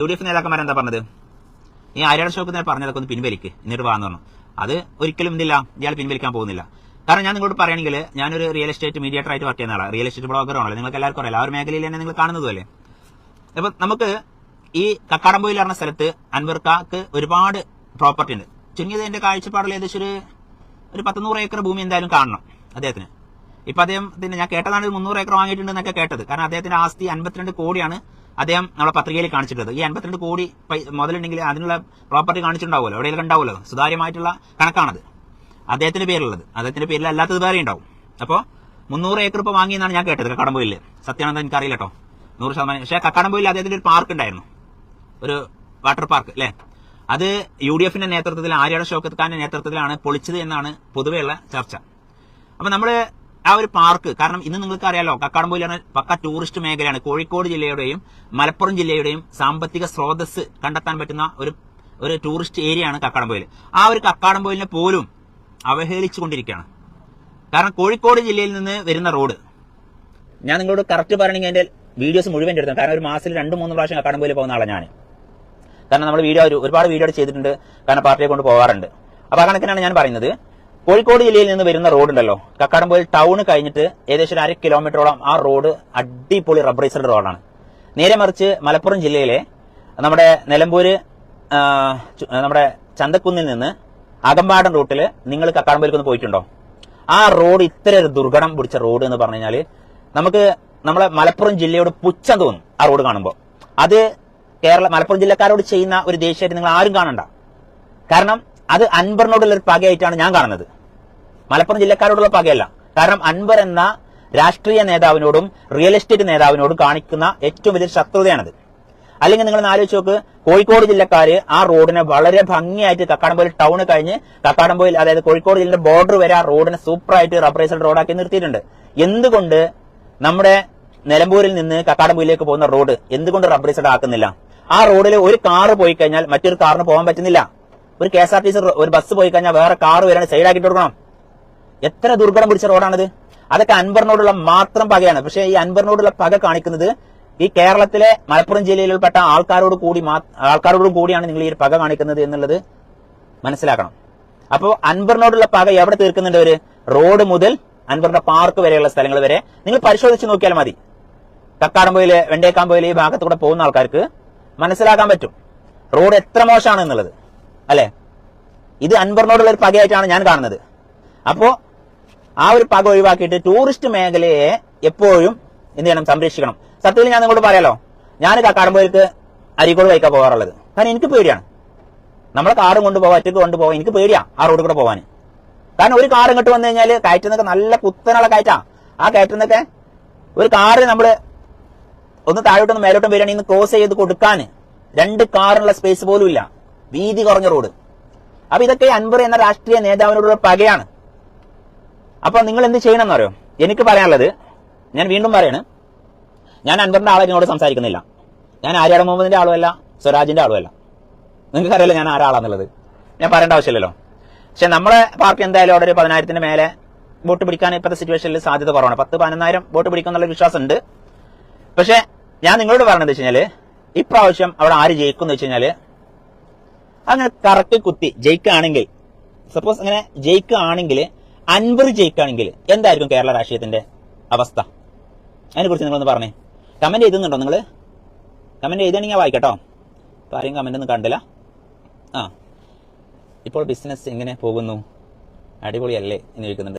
U D F നേതാക്കന്മാർ എന്താ പറഞ്ഞത്? ഈ ആര്യാട് ഷോക്ക് നേരെ പറഞ്ഞതൊക്കെ ഒന്ന് പിൻവലിക്ക്. എന്നിട്ട് വാന്ന് പറഞ്ഞു. അത് ഒരിക്കലും എന്തില്ല ഇയാൾ പിൻവലിക്കാൻ പോകുന്നില്ല. കാരണം ഞാൻ നിങ്ങളോട് പറയുകയാണെങ്കിൽ ഞാനൊരു റിയൽ എസ്റ്റേറ്റ് മീഡിയേറ്റർ ആയിട്ട് വർക്ക് ചെയ്യുന്ന ആളാണ് റിയൽ എസ്റ്റേറ്റ് ബ്ലോഗർ ആണല്ലോ. നിങ്ങൾക്ക് എല്ലാവർക്കും അറിയാം. ആ ഒരു മേഖലയിൽ തന്നെ നിങ്ങൾ കാണുന്നതല്ലേ അപ്പൊ നമുക്ക് ഈ കക്കാടംപോയിൽ പറഞ്ഞ സ്ഥലത്ത് അൻവർക്കാക്ക് ഒരുപാട് പ്രോപ്പർട്ടി ഉണ്ട്. ചുരുങ്ങിയത് എന്റെ കാഴ്ചപ്പാടിൽ ഏകദേശം ഒരു ഒരു പത്തുനൂറ് ഏക്കർ ഭൂമി എന്തായാലും കാണണം അദ്ദേഹത്തിന്. ഇപ്പൊ അദ്ദേഹം പിന്നെ ഞാൻ കേട്ടതാണ് മുന്നൂറ് ഏക്കർ വാങ്ങിയിട്ടുണ്ട് എന്നൊക്കെ കേട്ടത്. കാരണം അദ്ദേഹത്തിന്റെ ആസ്തി അൻപത്തിരണ്ട് കോടിയാണ് അദ്ദേഹം നമ്മളെ പത്രികയിൽ കാണിച്ചിട്ടുള്ളത്. ഈ അൻപത്തിരണ്ട് കോടി മുതലുണ്ടെങ്കിൽ അതിനുള്ള പ്രോപ്പർട്ടി കാണിച്ചിട്ടുണ്ടാവുമല്ലോ. എവിടെയെങ്കിലും ഉണ്ടാവുമല്ലോ. സുതാര്യമായിട്ടുള്ള കണക്കാണത്. അദ്ദേഹത്തിന്റെ പേരിലുള്ളത്. അദ്ദേഹത്തിന്റെ പേരിൽ അല്ലാത്തത് വേറെ ഉണ്ടാവും. അപ്പോൾ മുന്നൂറ് ഏക്കർ ഇപ്പോൾ വാങ്ങിയെന്നാണ് ഞാൻ കേട്ടത് കക്കാടംപോയിൽ സത്യാണെന്ന് എനിക്കറിയില്ല കേട്ടോ നൂറ് ശതമാനം. പക്ഷേ കക്കടമ്പൂരിൽ അദ്ദേഹത്തിന്റെ ഒരു പാർക്ക് ഉണ്ടായിരുന്നു. ഒരു വാട്ടർ പാർക്ക് അല്ലേ അത് യു ഡി എഫിന്റെ നേതൃത്വത്തിൽ ആര്യാട ഷോക്കത്ത് ഖാന്റെ നേതൃത്വത്തിലാണ് പൊളിച്ചത് എന്നാണ് പൊതുവെയുള്ള ചർച്ച. അപ്പൊ നമ്മൾ ആ ഒരു പാർക്ക് കാരണം ഇന്ന് നിങ്ങൾക്ക് അറിയാലോ കക്കാടംപൊയിലാണ് പക്ക ടൂറിസ്റ്റ് മേഖലയാണ്. കോഴിക്കോട് ജില്ലയുടെയും മലപ്പുറം ജില്ലയുടെയും സാമ്പത്തിക സ്രോതസ് കണ്ടെത്താൻ പറ്റുന്ന ഒരു ഒരു ടൂറിസ്റ്റ് ഏരിയയാണ് കക്കാടംപൊയിൽ ആ ഒരു കക്കാടംപൊയിലിനെ പോലും അവഹേളിച്ചുകൊണ്ടിരിക്കുകയാണ്. കാരണം കോഴിക്കോട് ജില്ലയിൽ നിന്ന് വരുന്ന റോഡ് ഞാൻ നിങ്ങളോട് കറക്റ്റ് പറയണമെങ്കിൽ എന്റെ വീഡിയോസ് മുഴുവൻ എടുത്തു. കാരണം ഒരു മാസത്തിൽ രണ്ട് മൂന്ന് പ്രാവശ്യം കക്കാടംപൊയിൽ പോകുന്ന ആളാണ് ഞാൻ കാരണം നമ്മൾ വീഡിയോ ഒരുപാട് വീഡിയോ ചെയ്തിട്ടുണ്ട്. കാരണം പാർട്ടിയെ കൊണ്ട് പോകാറുണ്ട്. അപ്പൊ ആ കണക്കിനാണ് ഞാൻ പറയുന്നത്. കോഴിക്കോട് ജില്ലയിൽ നിന്ന് വരുന്ന റോഡ് ഉണ്ടല്ലോ കക്കാടംപോയിൽ ടൗൺ കഴിഞ്ഞിട്ട് ഏകദേശം ഒരു അര കിലോമീറ്ററോളം ആ റോഡ് അടിപൊളി റബ്ബറൈസ്ഡ് റോഡാണ് നേരെ മറിച്ച് മലപ്പുറം ജില്ലയിലെ നമ്മുടെ നിലമ്പൂര് നമ്മുടെ ചന്തക്കുന്നിൽ നിന്ന് അകമ്പാടൻ റൂട്ടിൽ നിങ്ങൾ കക്കാടംപോയിലേക്കൊന്ന് പോയിട്ടുണ്ടോ? ആ റോഡ് ഇത്ര ഒരു ദുർഘടം പിടിച്ച റോഡ് എന്ന് പറഞ്ഞു കഴിഞ്ഞാൽ നമുക്ക് നമ്മളെ മലപ്പുറം ജില്ലയോട് പുച്ഛം തോന്നും ആ റോഡ് കാണുമ്പോൾ അത് കേരള മലപ്പുറം ജില്ലക്കാരോട് ചെയ്യുന്ന ഒരു ദേഷ്യമായിട്ട് നിങ്ങൾ ആരും കാണണ്ട. കാരണം അത് അൻബറിനോടുള്ള ഒരു പകയായിട്ടാണ് ഞാൻ കാണുന്നത്. മലപ്പുറം ജില്ലക്കാരോടുള്ള പകയല്ല. കാരണം അൻബർ എന്ന രാഷ്ട്രീയ നേതാവിനോടും റിയൽ എസ്റ്റേറ്റ് നേതാവിനോടും കാണിക്കുന്ന ഏറ്റവും വലിയ ശത്രുതയാണത്. അല്ലെങ്കിൽ നിങ്ങൾ ആലോചിച്ച് നോക്ക് കോഴിക്കോട് ജില്ലക്കാര് ആ റോഡിനെ വളരെ ഭംഗിയായിട്ട് കക്കാടംപോയിൽ ടൗൺ കഴിഞ്ഞ് കക്കാടംപോയിൽ അതായത് കോഴിക്കോട് ജില്ലയുടെ ബോർഡർ വരെ ആ റോഡിനെ സൂപ്പറായിട്ട് റബ്ബറൈസ്ഡ് റോഡാക്കി നിർത്തിയിട്ടുണ്ട്. എന്തുകൊണ്ട് നമ്മുടെ നിലമ്പൂരിൽ നിന്ന് കക്കാടംപോയിലേക്ക് പോകുന്ന റോഡ് എന്തുകൊണ്ട് റബ്ബറൈസ്ഡ് ആക്കുന്നില്ല? ആ റോഡിൽ ഒരു കാറ് പോയി കഴിഞ്ഞാൽ മറ്റൊരു കാറിന് പോകാൻ പറ്റുന്നില്ല. ഒരു K S R T C ഒരു ബസ് പോയി കഴിഞ്ഞാൽ വേറെ കാറ് വരാൻ സൈഡാക്കിട്ട് കൊടുക്കണം. എത്ര ദുർഘടം പിടിച്ച റോഡാണിത്? അതൊക്കെ അൻവറിനോടുള്ള മാത്രം പകയാണ്. പക്ഷേ ഈ അൻവറിനോടുള്ള പക കാണിക്കുന്നത് ഈ കേരളത്തിലെ മലപ്പുറം ജില്ലയിൽപ്പെട്ട ആൾക്കാരോട് കൂടി ആൾക്കാരോടും കൂടിയാണ് നിങ്ങൾ ഈ പക കാണിക്കുന്നത് എന്നുള്ളത് മനസ്സിലാക്കണം. അപ്പോൾ അൻവറിനോടുള്ള പക എവിടെ തീർക്കുന്നുണ്ട് അവർ റോഡ് മുതൽ അൻവറിന്റെ പാർക്ക് വരെയുള്ള സ്ഥലങ്ങൾ വരെ. നിങ്ങൾ പരിശോധിച്ച് നോക്കിയാൽ മതി. കക്കാടംപോയിൽ വെണ്ടേക്കാമ്പോയിൽ ഈ ഭാഗത്തൂടെ പോകുന്ന ആൾക്കാർക്ക് മനസ്സിലാക്കാൻ പറ്റും. റോഡ് എത്ര മോശമാണ് എന്നുള്ളത് അല്ലെ? ഇത് അൻവറിനോടുള്ള ഒരു പകയായിട്ടാണ് ഞാൻ കാണുന്നത്. അപ്പോ ആ ഒരു പക ഒഴിവാക്കിയിട്ട് ടൂറിസ്റ്റ് മേഖലയെ എപ്പോഴും എന്ത് ചെയ്യണം? സംരക്ഷിക്കണം. സത്യത്തിൽ ഞാൻ നിങ്ങളോട് പറയാലോ ഞാൻ കക്കാടംപോയിലേക്ക് അരീക്കോട് വൈക്കാൻ പോകാറുള്ളത്. കാരണം എനിക്ക് പേടിയാണ്. നമ്മളെ കാറും കൊണ്ടുപോകാം ഒറ്റയ്ക്ക് കൊണ്ടുപോകാം എനിക്ക് പേടിയാ ആ റോഡ് കൂടെ പോകാൻ കാരണം ഒരു കാർ ഇങ്ങോട്ട് വന്നു കഴിഞ്ഞാൽ കയറ്റുന്നൊക്കെ നല്ല കുത്തനുള്ള കയറ്റാ. ആ കയറ്റുന്നൊക്കെ ഒരു കാറ് നമ്മൾ ഒന്ന് താഴോട്ടൊന്ന് മേലോട്ടും വരികയാണെങ്കിൽ ക്രോസ് ചെയ്ത് കൊടുക്കാൻ രണ്ട് കാറിനുള്ള സ്പേസ് പോലും ഇല്ല വീതി കുറഞ്ഞ റോഡ്. അപ്പൊ ഇതൊക്കെ അൻവർ എന്ന രാഷ്ട്രീയ നേതാവിനോടുള്ള പകയാണ്. അപ്പൊ നിങ്ങൾ എന്ത് ചെയ്യണം എന്നറിയോ എനിക്ക് പറയാനുള്ളത് ഞാൻ വീണ്ടും പറയാണ് ഞാൻ അൻവറിന്റെ ആളെ എന്നോട് സംസാരിക്കുന്നില്ല. ഞാൻ ആര്യാട മുഹമ്മദിന്റെ ആളുമല്ല സ്വരാജിന്റെ ആളുമല്ല. നിങ്ങൾക്ക് അറിയില്ല ഞാൻ ആരാളാന്നുള്ളത് ഞാൻ പറയേണ്ട ആവശ്യമില്ലല്ലോ. പക്ഷെ നമ്മളെ പാർട്ടി എന്തായാലും അവിടെ ഒരു പതിനായിരത്തിന് മേലെ വോട്ട് പിടിക്കാൻ ഇപ്പോഴത്തെ സിറ്റുവേഷനിൽ സാധ്യത കുറവാണ്. പത്ത് പതിനൊന്നായിരം വോട്ട് പിടിക്കും എന്നുള്ള വിശ്വാസം ഉണ്ട് പക്ഷെ ഞാൻ നിങ്ങളോട് പറഞ്ഞത് വെച്ച് കഴിഞ്ഞാൽ ഇപ്രാവശ്യം അവിടെ ആര് ജയിക്കും എന്ന് വെച്ച് കഴിഞ്ഞാൽ അങ്ങനെ കറക്റ്റ് കുത്തി. ജയിക്കുകയാണെങ്കിൽ സപ്പോസ് അങ്ങനെ ജയിക്കുകയാണെങ്കിൽ അൻവർ ജയിക്കുകയാണെങ്കിൽ എന്തായിരിക്കും കേരള രാഷ്ട്രീയത്തിന്റെ അവസ്ഥ? അതിനെ കുറിച്ച് നിങ്ങളൊന്ന് പറഞ്ഞേ. കമന്റ് എഴുതുന്നുണ്ടോ നിങ്ങൾ കമന്റ് എഴുതുകയാണെങ്കിൽ ഞാൻ വായിക്കട്ടോ. ഇപ്പൊ ആരെയും കമന്റ് ഒന്നും കണ്ടില്ല. ആ. ഇപ്പോൾ ബിസിനസ് എങ്ങനെ പോകുന്നു? അടിപൊളിയല്ലേ എന്ന് ചോദിക്കുന്നുണ്ട്.